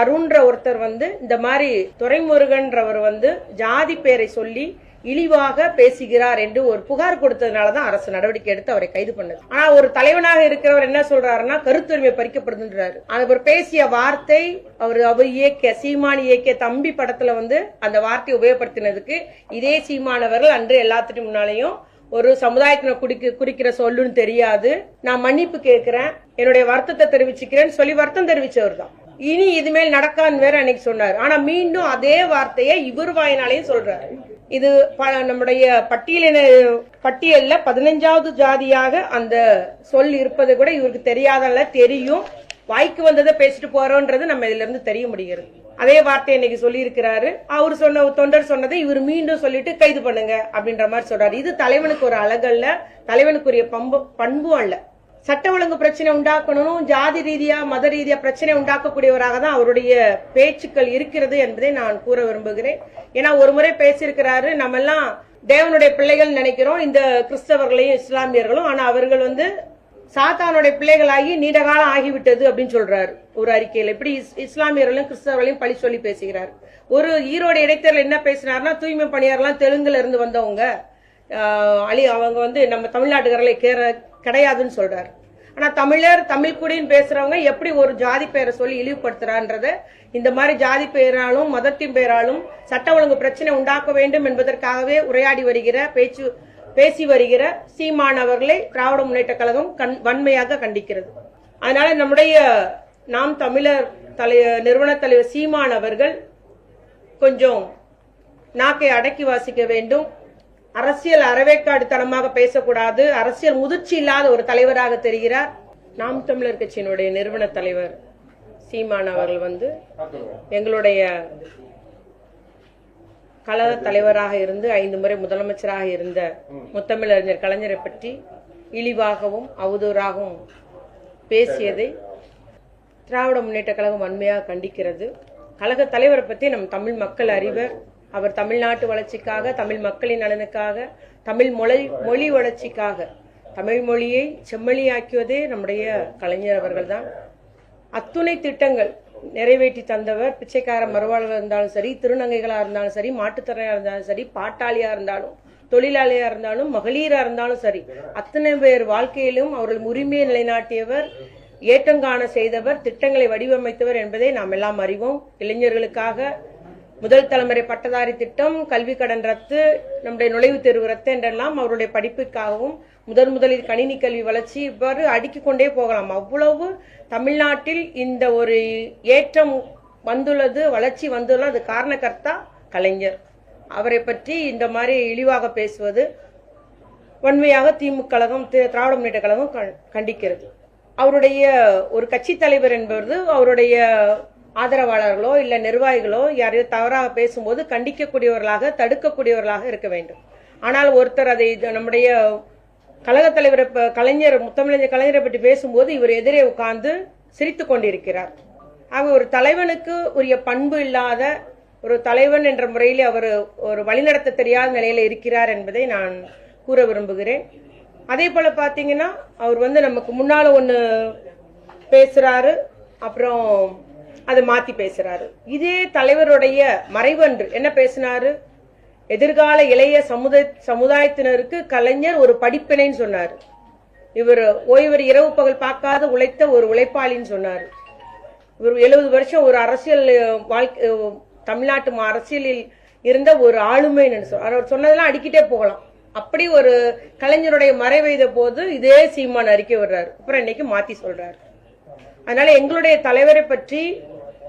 அருண்ற ஒருத்தர் வந்து இந்த மாதிரி துரைமுருகன்றவர் வந்து ஜாதி பேரை சொல்லி இழிவாக பேசுகிறார் என்று ஒரு புகார் கொடுத்ததுனாலதான் அரசு நடவடிக்கை எடுத்து அவரை கைது பண்ணது. ஆனா ஒரு தலைவனாக இருக்கிறவர் என்ன சொல்றாருன்னா கருத்துரிமை பறிக்கப்படுதுன்றாரு. அவர் பேசிய வார்த்தை அவர் அவர் இயக்கிய சீமான் இயக்கிய தம்பி படத்துல வந்து அந்த வார்த்தையை உபயோகப்படுத்தினதுக்கு இதே சீமானவர்கள் அன்று எல்லாத்துக்கும் முன்னாலேயும் ஒரு சமுதாயத்தின குடிக்க குறிக்கிற சொல்லுன்னு தெரியாது. நான் மன்னிப்பு கேட்கிறேன். என்னுடைய வருத்தத்தை தெரிவிச்சுக்கிறேன்னு சொல்லி வருத்தம் தெரிவிச்சவர் தான் இனி இதுமேல் நடக்கான்னு வேற அன்னைக்கு சொன்னார். ஆனா மீண்டும் அதே வார்த்தையை இவர் வாயினாலையும் சொல்றாரு. இது ப- நம்முடைய பட்டியலின பட்டியல்ல பதினஞ்சாவது ஜாதியாக அந்த சொல் இருப்பது கூட இவருக்கு தெரியாதல்ல தெரியும். வாய்க்கு வந்ததை பேசிட்டு போறோன்றது நம்ம இதுல இருந்து தெரிய முடிகிறது. அதே வார்த்தை இன்னைக்கு சொல்லியிருக்கிறாரு. அவர் சொன்ன தொண்டர் சொன்னதை இவர் மீண்டும் சொல்லிட்டு கைது பண்ணுங்க அப்படின்ற மாதிரி சொல்றாரு. இது தலைவனுக்கு ஒரு அழகல்ல தலைவனுக்குரிய பண்பு பண்பும் அல்ல. சட்ட ஒழுங்கு பிரச்சனை உண்டாக்கணும் ஜாதி ரீதியா மத ரீதியா பிரச்சனை உண்டாக்கக்கூடியவராக தான் அவருடைய பேச்சுக்கள் இருக்கிறது என்பதை நான் கூற விரும்புகிறேன். ஏன்னா ஒரு முறை பேசியிருக்கிறாரு நம்ம எல்லாம் தேவனுடைய பிள்ளைகள் நினைக்கிறோம் இந்த கிறிஸ்தவர்களையும் இஸ்லாமியர்களும் ஆனா அவர்கள் வந்து சாத்தானுடைய பிள்ளைகளாகி நீண்ட காலம் ஆகிவிட்டது அப்படின்னு சொல்றாரு. ஒரு அறிக்கையில். இப்படி இஸ்- இஸ்லாமியர்களையும் கிறிஸ்தவர்களையும் பழி சொல்லி பேசுகிறார். ஒரு ஈரோடு இடைத்தேர்தல் என்ன பேசினார்னா தூய்மை பணியாரெல்லாம் தெலுங்குல இருந்து வந்தவங்க அழி அவங்க வந்து நம்ம தமிழ்நாட்டுக்காரர்களை கேர கிடையாதுன்னு சொல்றாரு. ஆனா தமிழர் தமிழ் குடின்னு பேசுறவங்க எப்படி ஒரு ஜாதி பெயரை சொல்லி இழிவுபடுத்துறான்றத இந்த மாதிரி ஜாதி பெயராலும் மதத்தின் பெயராலும் சட்ட ஒழுங்கு பிரச்சனை உண்டாக்க வேண்டும் என்பதற்காகவே உரையாடி வருகிற பேச்சு பேசி வருகிற சீமானவர்களை திராவிட முன்னேற்ற கழகம் கண் வன்மையாக கண்டிக்கிறது. அதனால நம்முடைய நாம் தமிழர் தலை நிறுவன தலைவர் சீமான் அவர்கள் கொஞ்சம் நாக்கை அடக்கி வாசிக்க வேண்டும். அரசியல் அறவேக்காடுத்தனமாக பேசக்கூடாது. அரசியல் முதிர்ச்சி இல்லாத ஒரு தலைவராக தெரிகிறார். நாம் தமிழர் கட்சியினுடைய நிறுவன தலைவர் சீமான் அவர்கள் வந்து எங்களுடைய கழக தலைவராக இருந்து ஐந்து முறை முதலமைச்சராக இருந்த முத்தமிழறிஞர் கலைஞரை பற்றி இழிவாகவும் அவதூறாகவும் பேசியதை திராவிட முன்னேற்ற கழகம் வன்மையாக கண்டிக்கிறது. கழக தலைவரை பற்றி நம் தமிழ் மக்கள் அறிவர். அவர் தமிழ்நாட்டு வளர்ச்சிக்காக தமிழ் மக்களின் நலனுக்காக தமிழ் மொழி மொழி வளர்ச்சிக்காக. தமிழ் மொழியை செம்மொழியாக்கியதே நம்முடைய கலைஞர் அவர்கள் தான் அத்துணை திட்டங்கள் நிறைவேற்றி தந்தவர் பிச்சைக்கார மறுவாழ்வாக இருந்தாலும் சரி திருநங்கைகளாக இருந்தாலும் சரி மாட்டுத்திறனாக இருந்தாலும் சரி பாட்டாளியாக இருந்தாலும் தொழிலாளியாக இருந்தாலும் மகளிராக இருந்தாலும் சரி அத்தனை பேர் வாழ்க்கையிலும் அவர்கள் உரிமையை நிலைநாட்டியவர் ஏற்றங்காண செய்தவர் திட்டங்களை வடிவமைத்தவர் என்பதை நாம் எல்லாம் அறிவோம். இளைஞர்களுக்காக முதல் தலைமுறை பட்டதாரி திட்டம் கல்வி கடன் ரத்து நம்முடைய நுழைவுத் தேர்வு ரத்து என்றெல்லாம் அவருடைய படிப்புக்காகவும் முதன் முதலில் கணினி கல்வி வளர்ச்சி இவ்வாறு அடுக்கிக் கொண்டே போகலாம். அவ்வளவு தமிழ்நாட்டில் இந்த ஒரு ஏற்றம் வந்துள்ளது வளர்ச்சி வந்துள்ளது அது காரணகர்த்தா கலைஞர். அவரை பற்றி இந்த மாதிரி இழிவாக பேசுவது வன்மையாக திமுக கழகம் தி- திராவிட முன்னேற்ற கழகம் கண்- கண்டிக்கிறது. அவருடைய ஒரு கட்சி தலைவர் என்பது அவருடைய ஆதரவாளர்களோ இல்ல நிர்வாகிகளோ யாரையோ தவறாக பேசும்போது கண்டிக்கக்கூடியவர்களாக தடுக்கக்கூடியவர்களாக இருக்க வேண்டும். ஆனால் ஒருத்தர் அதை நம்முடைய கழக தலைவரை கலைஞர் முத்தமிழஞ்சர் கலைஞரை பற்றி பேசும்போது இவர் எதிரே உட்கார்ந்து சிரித்து கொண்டிருக்கிறார். ஆக ஒரு தலைவனுக்கு உரிய பண்பு இல்லாத ஒரு தலைவன் என்ற முறையில் அவர் ஒரு வழிநடத்த தெரியாத நிலையில இருக்கிறார் என்பதை நான் கூற விரும்புகிறேன். அதே போல பார்த்தீங்கன்னா அவர் வந்து நமக்கு முன்னால ஒன்று பேசுறாரு. அப்புறம் அதை மாத்தி பேசுறாரு. இதே தலைவருடைய மறைவன்று என்ன பேசினாரு? எதிர்கால இளைய சமுதாய சமுதாயத்தினருக்கு கலைஞர் ஒரு படிப்பினைன்னு சொன்னார். இவர் ஓய்வர் இரவு பகல் பார்க்காத உழைத்த ஒரு உழைப்பாளின்னு சொன்னார். இவர் எழுபது வருஷம் ஒரு அரசியல் வாழ்க்கை தமிழ்நாட்டு அரசியலில் இருந்த ஒரு ஆளுமைன்னு சொன்னார் அவர் சொன்னதெல்லாம் அடிக்கிட்டே போகலாம். அப்படி ஒரு கலைஞருடைய மறைவைத போது இதே சீமான் அறிக்கை விடுறாரு. அப்புறம் இன்னைக்கு மாத்தி சொல்றாரு. அதனால எங்களுடைய தலைவரை பற்றி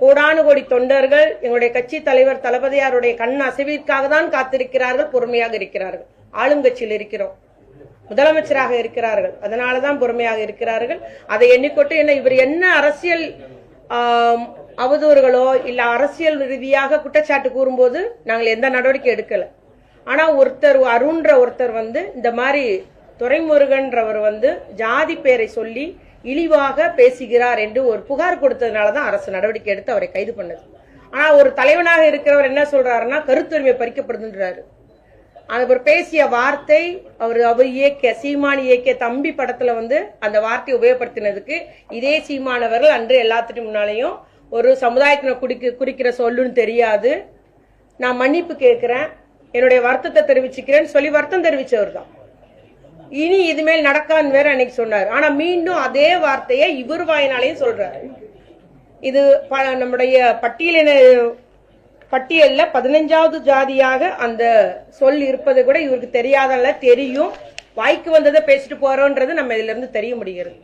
கோடானு கோடி தொண்டர்கள் எங்களுடைய கட்சி தலைவர் தளபதியாருடைய கண் அசைவிற்காக தான் காத்திருக்கிறார்கள் பொறுமையாக இருக்கிறார்கள். ஆளுங்கட்சியில் இருக்கிறோம். முதலமைச்சராக இருக்கிறார்கள். அதனாலதான் பொறுமையாக இருக்கிறார்கள். அதை எண்ணிக்கொண்டு என்ன இவர் என்ன அரசியல் அவதூறுகளோ இல்ல அரசியல் ரீதியாக குற்றச்சாட்டு கூறும்போது நாங்கள் எந்த நடவடிக்கை எடுக்கல. ஆனா ஒருத்தர் அருண்ன்ற ஒருத்தர் வந்து இந்த மாதிரி துரைமுருகன்றவர் வந்து ஜாதி பேரை சொல்லி இழிவாக பேசுகிறார் என்று ஒரு புகார் கொடுத்ததுனால தான் அரசு நடவடிக்கை எடுத்து அவரை கைது பண்ணது. ஆனால் ஒரு தலைவனாக இருக்கிறவர் என்ன சொல்றாருன்னா கருத்துரிமை பறிக்கப்படுதுன்றாரு. அவர் பேசிய வார்த்தை அவர் அவர் இயக்கிய சீமான் இயக்கிய தம்பி படத்துல வந்து அந்த வார்த்தையை உபயோகப்படுத்தினதுக்கு இதே சீமானவர்கள் அன்று எல்லாத்துக்கும் முன்னாலேயும் ஒரு சமுதாயத்தின குடிக்க குறிக்கிற சொல்லுன்னு தெரியாது. நான் மன்னிப்பு கேட்கிறேன். என்னுடைய வருத்தத்தை தெரிவிச்சுக்கிறேன்னு சொல்லி வருத்தம் தெரிவிச்சவர் தான் இனி இதுமேல் நடக்கான்னு வேற அன்னைக்கு சொன்னார். ஆனா மீண்டும் அதே வார்த்தையை இவர் வாயினாலையும் சொல்றாரு. இது ப- நம்முடைய பட்டியலின பட்டியல்ல பதினஞ்சாவது ஜாதியாக அந்த சொல் இருப்பது கூட இவருக்கு தெரியாதல்ல தெரியும். வாய்க்கு வந்ததை பேசிட்டு போறோன்றது நம்ம இதுல இருந்து தெரிய முடிகிறது.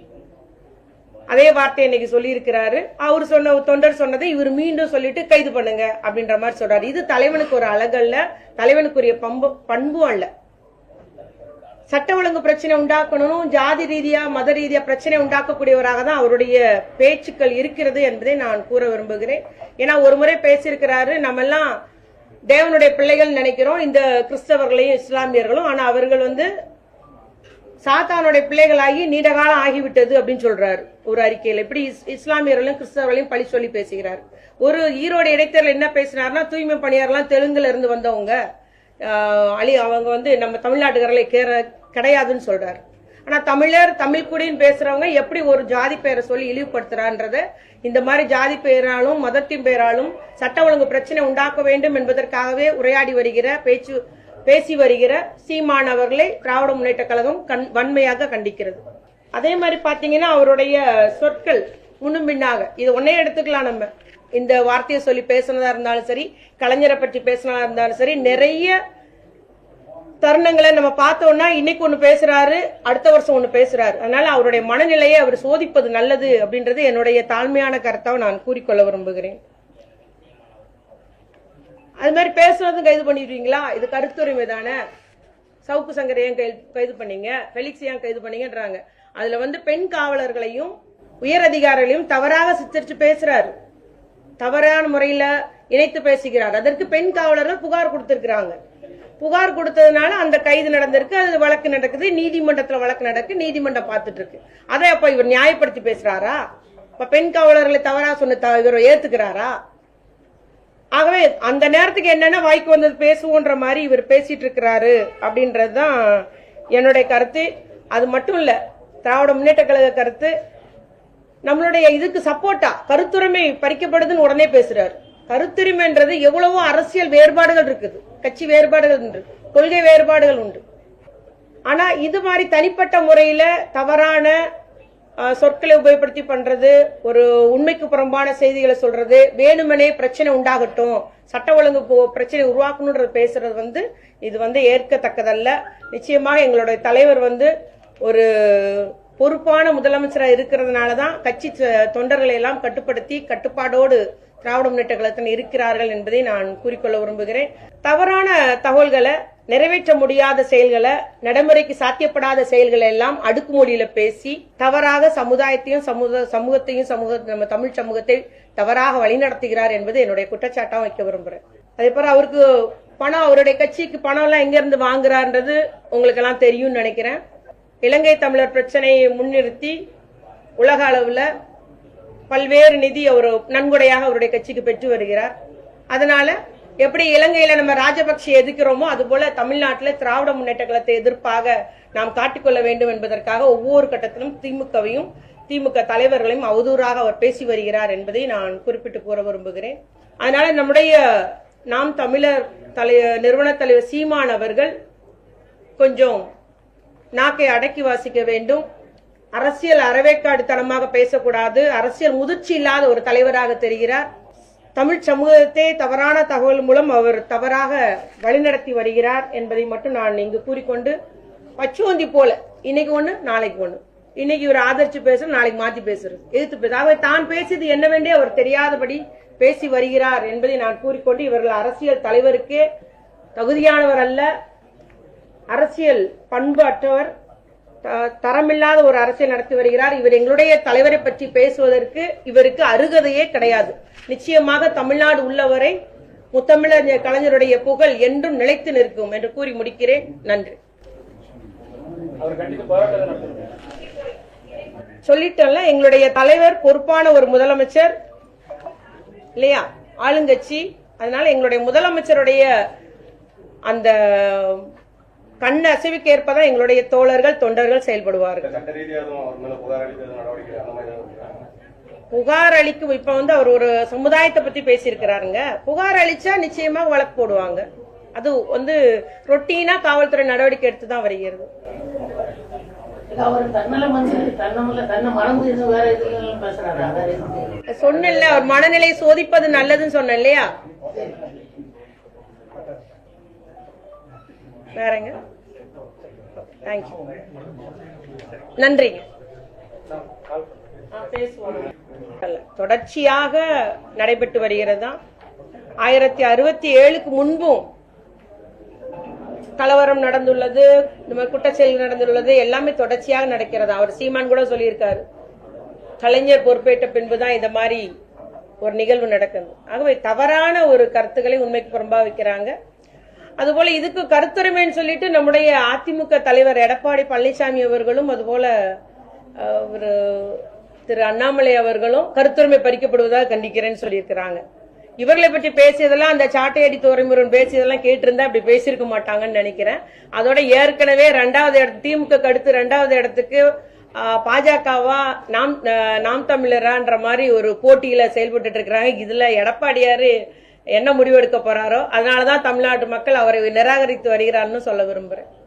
அதே வார்த்தை இன்னைக்கு சொல்லியிருக்கிறாரு. அவர் சொன்ன தொண்டர் சொன்னதை இவர் மீண்டும் சொல்லிட்டு கைது பண்ணுங்க அப்படின்ற மாதிரி சொல்றாரு. இது தலைவனுக்கு ஒரு அழகல்ல தலைவனுக்குரிய பண்பு பண்பும் அல்ல. சட்ட ஒழுங்கு பிரச்சனை உண்டாக்கணும் ஜாதி ரீதியா மத ரீதியா பிரச்சனை உண்டாக்கக்கூடியவராக தான் அவருடைய பேச்சுக்கள் இருக்கிறது என்பதை நான் கூற விரும்புகிறேன். ஏன்னா ஒரு முறை பேசியிருக்கிறாரு நம்ம எல்லாம் தேவனுடைய பிள்ளைகள் நினைக்கிறோம் இந்த கிறிஸ்தவர்களையும் இஸ்லாமியர்களும் ஆனா அவர்கள் வந்து சாத்தானுடைய பிள்ளைகளாகி நீண்ட காலம் ஆகிவிட்டது அப்படின்னு சொல்றாரு ஒரு அறிக்கையில். இப்படி இஸ்- இஸ்லாமியர்களையும் கிறிஸ்தவர்களையும் பழி சொல்லி பேசுகிறார். ஒரு ஈரோடு இடைத்தேர்தல் என்ன பேசினார்னா தூய்மை பணியாரெல்லாம் தெலுங்குல இருந்து வந்தவங்க அழி அவங்க வந்து நம்ம தமிழ்நாட்டுக்காரர்களை கேர கிடையாதுன்னு சொல்றாரு. ஆனா தமிழர் தமிழ் குடின்னு பேசுறவங்க எப்படி ஒரு ஜாதி பெயரை சொல்லி இழிவுபடுத்துறான்றத இந்த மாதிரி ஜாதி பெயராலும் மதத்தின் பெயராலும் சட்ட ஒழுங்கு பிரச்சனை உண்டாக்க வேண்டும் என்பதற்காகவே உரையாடி வருகிற பேச்சு பேசி வருகிற சீமானவர்களை திராவிட முன்னேற்ற கழகம் கண் வன்மையாக கண்டிக்கிறது. அதே மாதிரி பாத்தீங்கன்னா அவருடைய சொற்கள் முன்னும் பின்னாக இது ஒன்னே எடுத்துக்கலாம் நம்ம. இந்த வார்த்தையை சொல்லி பேசுனதா இருந்தாலும் சரி கலைஞரை பற்றி பேசினதா இருந்தாலும் சரி நிறைய தருணங்களை நம்ம பார்த்தோம்னா இன்னைக்கு ஒன்று பேசுறாரு அடுத்த வருஷம் ஒன்று பேசுறாரு. அதனால அவருடைய மனநிலையை அவர் சோதிப்பது நல்லது அப்படின்றது என்னுடைய தாழ்மையான கருத்தாக நான் கூறிக்கொள்ள விரும்புகிறேன். அது மாதிரி பேசுனதும் கைது பண்ணிடுவீங்களா? இது கருத்துரிமை தானே. சவுக்கு சங்கரை ஏன் கைது கைது பண்ணீங்க? ஃபெலிக்ஸ் ஏன் கைது பண்ணீங்கன்றாங்க. அதுல வந்து பெண் காவலர்களையும் உயர் அதிகாரிகளையும் தவறாக சித்தரிச்சு பேசுறாரு. தவறான முறையில இணைத்து பேசுகிறார். அதற்கு பெண் காவலர்கள் புகார் கொடுத்திருக்கிறாங்க. புகார் கொடுத்ததுனால அந்த கைது நடந்திருக்கு அது வழக்கு நடக்குது நீதிமன்றத்துல வழக்கு நடக்கு நீதிமன்றம் பார்த்துட்டு இருக்கு அதை அப்ப இவர் நியாயப்படுத்தி பேசுறாரா? இப்ப பெண் காவலர்களை தவறா சொன்ன த- இவர் ஏத்துக்கிறாரா? ஆகவே அந்த நேரத்துக்கு என்னென்ன வாய்க்கு வந்தது பேசுவோன்ற மாதிரி இவர் பேசிட்டு இருக்கிறாரு அப்படின்றதுதான் என்னுடைய கருத்து. அது மட்டும் இல்ல திராவிட முன்னேற்ற கழக கருத்து. நம்மளுடைய இதுக்கு சப்போர்ட்டா கருத்துரிமை பறிக்கப்படுதுன்னு உடனே பேசுறாரு. கருத்துரிமைன்றது எவ்வளவோ அரசியல் வேறுபாடுகள் இருக்குது. கட்சி வேறுபாடுகள் உண்டு. கொள்கை வேறுபாடுகள் உண்டு. ஆனா இது மாதிரி தனிப்பட்ட முறையில தவறான சொற்களை உபயோகப்படுத்தி பண்றது ஒரு உண்மைக்கு புறம்பான செய்திகளை சொல்றது வேணுமனே பிரச்சனை உண்டாகட்டும் சட்ட ஒழுங்கு போ- பிரச்சனை உருவாக்கணுன்றது பேசுறது வந்து இது வந்து ஏற்கத்தக்கதல்ல. நிச்சயமாக எங்களுடைய தலைவர் வந்து ஒரு பொறுப்பான முதலமைச்சராக இருக்கிறதுனால தான் கட்சி தொண்டர்களை எல்லாம் கட்டுப்படுத்தி கட்டுப்பாடோடு திராவிட முன்னேற்ற கழகத்தில் இருக்கிறார்கள் என்பதை நான் கூறிக்கொள்ள விரும்புகிறேன். தவறான தகவல்களை நிறைவேற்ற முடியாத செயல்களை நடைமுறைக்கு சாத்தியப்படாத செயல்களை எல்லாம் அடுக்குமொழியில பேசி தவறாக சமுதாயத்தையும் சமூக சமூகத்தையும் சமூக நம்ம தமிழ் சமூகத்தை தவறாக வழிநடத்துகிறார் என்பது என்னுடைய குற்றச்சாட்டாக வைக்க விரும்புகிறேன் அதே போல அவருக்கு பணம் அவருடைய கட்சிக்கு பணம் எல்லாம் எங்க இருந்து வாங்குறான்றது உங்களுக்கு எல்லாம் தெரியும்னு நினைக்கிறேன். இலங்கை தமிழர் பிரச்சனையை முன்னிறுத்தி உலக அளவுல பல்வேறு நிதி அவர் நன்கொடையாக அவருடைய கட்சிக்கு பெற்று வருகிறார். அதனால எப்படி இலங்கையில நம்ம ராஜபக்சே எதிர்க்கிறோமோ அதுபோல தமிழ்நாட்டில் திராவிட முன்னேற்ற கழகத்தை எதிர்ப்பாக நாம் காட்டிக்கொள்ள வேண்டும் என்பதற்காக ஒவ்வொரு கட்டத்திலும் திமுகவையும் திமுக தலைவர்களையும் அவதூறாக அவர் பேசி வருகிறார் என்பதை நான் குறிப்பிட்டு கூற விரும்புகிறேன். அதனால நம்முடைய நாம் தமிழர் தலை நிறுவன தலைவர் சீமான் அவர்கள் கொஞ்சம் நாக்கை அடக்கி வாசிக்க வேண்டும். அரசியல் அறவேக்காடுத்தனமாக பேசக்கூடாது. அரசியல் முதிர்ச்சி இல்லாத ஒரு தலைவராக தெரிகிறார். தமிழ் சமூகத்தை தவறான தகவல் மூலம் அவர் தவறாக வழிநடத்தி வருகிறார் என்பதை மட்டும் நான் இங்கு கூறிக்கொண்டு பச்சுவந்தி போல இன்னைக்கு ஒன்று நாளைக்கு ஒன்று இன்னைக்கு இவர் ஆதரிச்சு பேசுறது நாளைக்கு மாத்தி பேசுறது. எதிர்த்து பேச ஆகவே தான் பேசியது என்னவென்றே அவர் தெரியாதபடி பேசி வருகிறார் என்பதை நான் கூறிக்கொண்டு இவர்கள் அரசியல் தலைவருக்கே தகுதியானவர் அல்ல. அரசியல் பண்பு அற்றவர் தரமில்லாத ஒரு அரசியல் நடத்தி வருகிறார். இவர் எங்களுடைய தலைவரை பற்றி பேசுவதற்கு இவருக்கு அருகதையே கிடையாது. நிச்சயமாக தமிழ்நாடு உள்ளவரை முத்தமிழர் கலைஞருடைய புகழ் என்றும் நிலைத்து நிற்கும் என்று கூறி முடிக்கிறேன். நன்றி. சொல்லிட்டோம்ல எங்களுடைய தலைவர் பொறுப்பான ஒரு முதலமைச்சர் இல்லையா? ஆளுங்கட்சி. அதனால எங்களுடைய முதலமைச்சருடைய அந்த கண் அசைவுக்கு ஏற்பதான் எங்களுடைய தோழர்கள் தொண்டர்கள் செயல்படுவார்கள். புகார் அளிக்கும் இப்ப வந்து அவர் ஒரு சமுதாயத்தை பத்தி பேசியிருக்கிறாருங்க. புகார் அளிச்சா நிச்சயமா வழக்கு போடுவாங்க. அது வந்து ரொட்டீனா காவல்துறை நடவடிக்கை எடுத்து தான் வருகிறது. இல்ல, அவர் மனநிலையை சோதிப்பது நல்லதுன்னு சொன்னேன் இல்லையா வேறங்க. தேங்க்யூ நன்றிங்க ஆ, பேசுவோம். அல்ல, தொடர்ச்சியாக நடைபெற்று வருகிறதா? ஆயிரத்தி அறுபத்தி ஏழுக்கு முன்பும் கலவரம் நடந்துள்ளது இந்த மாதிரி குற்றச்செயல் நடந்துள்ளது எல்லாமே தொடர்ச்சியாக நடக்கிறது? அவர் சீமான் கூட சொல்லியிருக்காரு. கலைஞர் பொறுப்பேற்ற பின்புதான் இந்த மாதிரி ஒரு நிகழ்வு நடக்குது. ஆகவே தவறான ஒரு கருத்துக்களை உண்மைக்கு புறம்பா வைக்கிறாங்க. அதுபோல இதுக்கு கருத்துரிமைன்னு சொல்லிட்டு நம்முடைய அதிமுக தலைவர் எடப்பாடி பழனிசாமி அவர்களும் அதுபோல ஒரு திரு அண்ணாமலை அவர்களும் கருத்துரிமை பறிக்கப்படுவதாக கண்டிக்கிறேன்னு சொல்லியிருக்கிறாங்க. இவர்களை பற்றி பேசியதெல்லாம் அந்த சாட்டையடி துறைமுருகன் பேசியதெல்லாம் கேட்டிருந்தா அப்படி பேசியிருக்க மாட்டாங்கன்னு நினைக்கிறேன். அதோட ஏற்கனவே ரெண்டாவது இடத்து திமுக அடுத்து ரெண்டாவது இடத்துக்கு பாஜகவா நாம் நாம் தமிழரான்ற மாதிரி ஒரு போட்டியில செயல்பட்டு இருக்கிறாங்க. இதுல எடப்பாடியாரு என்ன முடிவெடுக்க போறாரோ அதனாலதான் தமிழ்நாட்டு மக்கள் அவரை நிராகரித்து வருகிறார்னு சொல்ல விரும்புறேன்.